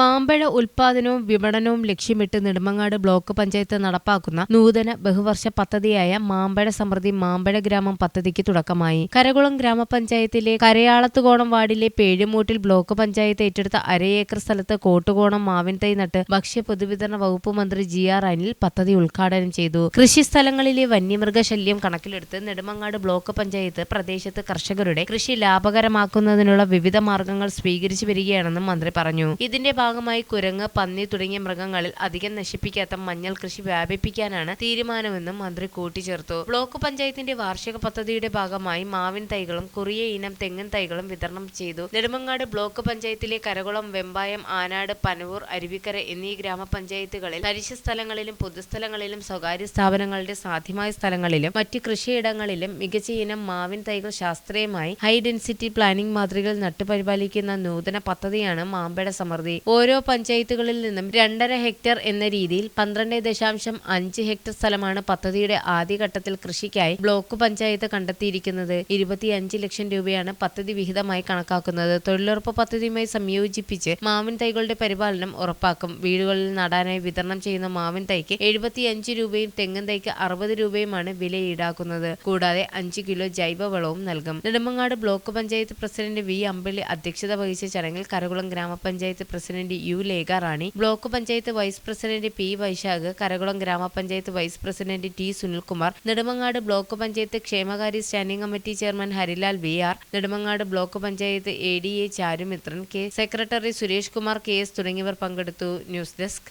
മാമ്പഴ ഉൽപാദനവും വിപണനവും ലക്ഷ്യമിട്ട് നെടുമങ്ങാട് ബ്ലോക്ക് പഞ്ചായത്ത് നടപ്പാക്കുന്ന നൂതന ബഹുവർഷ പദ്ധതിയായ മാമ്പഴ സമൃദ്ധി മാമ്പഴ ഗ്രാമം പദ്ധതിക്ക് തുടക്കമായി. കരകുളം ഗ്രാമപഞ്ചായത്തിലെ കരയാളത്തുകോണം വാർഡിലെ പേഴുമൂട്ടിൽ ബ്ലോക്ക് പഞ്ചായത്ത് ഏറ്റെടുത്ത അരയേക്കർ സ്ഥലത്ത് കോട്ടുകോണം മാവിൻ തൈ നട്ട് ഭക്ഷ്യ പൊതുവിതരണ വകുപ്പ് മന്ത്രി ജി ആർ അനിൽ പദ്ധതി ഉദ്ഘാടനം ചെയ്തു. കൃഷിസ്ഥലങ്ങളിലെ വന്യമൃഗശല്യം കണക്കിലെടുത്ത് നെടുമങ്ങാട് ബ്ലോക്ക് പഞ്ചായത്ത് പ്രദേശത്ത് കർഷകരുടെ കൃഷി ലാഭകരമാക്കുന്നതിനുള്ള വിവിധ മാർഗങ്ങൾ സ്വീകരിച്ചു വരികയാണെന്നും മന്ത്രി പറഞ്ഞു. ഇതിന്റെ ഭാഗമായി കുരങ്ങ് പന്നി തുടങ്ങിയ മൃഗങ്ങളിൽ അധികം നശിപ്പിക്കാത്ത മഞ്ഞൾ കൃഷി വ്യാപിപ്പിക്കാനാണ് തീരുമാനമെന്നും മന്ത്രി കൂട്ടിച്ചേർത്തു. ബ്ലോക്ക് പഞ്ചായത്തിന്റെ വാർഷിക പദ്ധതിയുടെ ഭാഗമായി മാവിൻ തൈകളും കുറിയ ഇനം തെങ്ങിൻ തൈകളും വിതരണം ചെയ്തു. നെടുമങ്ങാട് ബ്ലോക്ക് പഞ്ചായത്തിലെ കരകുളം വെമ്പായം ആനാട് പനവൂർ അരുവിക്കര എന്നീ ഗ്രാമപഞ്ചായത്തുകളിൽ തരിശ സ്ഥലങ്ങളിലും പൊതുസ്ഥലങ്ങളിലും സ്വകാര്യ സ്ഥാപനങ്ങളുടെ സാധ്യമായ സ്ഥലങ്ങളിലും മറ്റ് കൃഷിയിടങ്ങളിലും മികച്ച ഇനം മാവിൻ തൈകൾ ശാസ്ത്രീയമായി ഹൈ ഡെൻസിറ്റി പ്ലാനിംഗ് മാതൃകയിൽ നട്ടുപരിപാലിക്കുന്ന നൂതന പദ്ധതിയാണ് മാമ്പഴ സമൃദ്ധി. ഓരോ പഞ്ചായത്തുകളിൽ നിന്നും രണ്ടര ഹെക്ടർ എന്ന രീതിയിൽ പന്ത്രണ്ട് ദശാംശം അഞ്ച് ഹെക്ടർ സ്ഥലമാണ് പദ്ധതിയുടെ ആദ്യഘട്ടത്തിൽ കൃഷിക്കായി ബ്ലോക്ക് പഞ്ചായത്ത് കണ്ടെത്തിയിരിക്കുന്നത്. ഇരുപത്തിയഞ്ച് ലക്ഷം രൂപയാണ് പദ്ധതി വിഹിതമായി കണക്കാക്കുന്നത്. തൊഴിലുറപ്പ് പദ്ധതിയുമായി സംയോജിപ്പിച്ച് മാവിൻ തൈകളുടെ പരിപാലനം ഉറപ്പാക്കും. വീടുകളിൽ നടാനായി വിതരണം ചെയ്യുന്ന മാവിൻ തൈക്ക് എഴുപത്തിയഞ്ച് രൂപയും തെങ്ങൻ തൈക്ക് അറുപത് രൂപയുമാണ് വില ഈടാക്കുന്നത് കൂടാതെ അഞ്ച് കിലോ ജൈവവളവും നൽകും. Nedumangad block panchayat president V Ambili അധ്യക്ഷത വഹിച്ച ചടങ്ങിൽ കരകുളം ഗ്രാമപഞ്ചായത്ത് president U Lekha Rani block panchayat vice president P Vaisakh Karakulam ഗ്രാമപഞ്ചായത്ത് vice president T Sunilkumar Nedumangad block panchayat ക്ഷേമകാര്യ standing committee chairman Harilal V R Nedumangad block panchayat A D A Charumithran K secretary Suresh Kumar K S തുടങ്ങിയവർ പങ്കെടുത്തു. News desk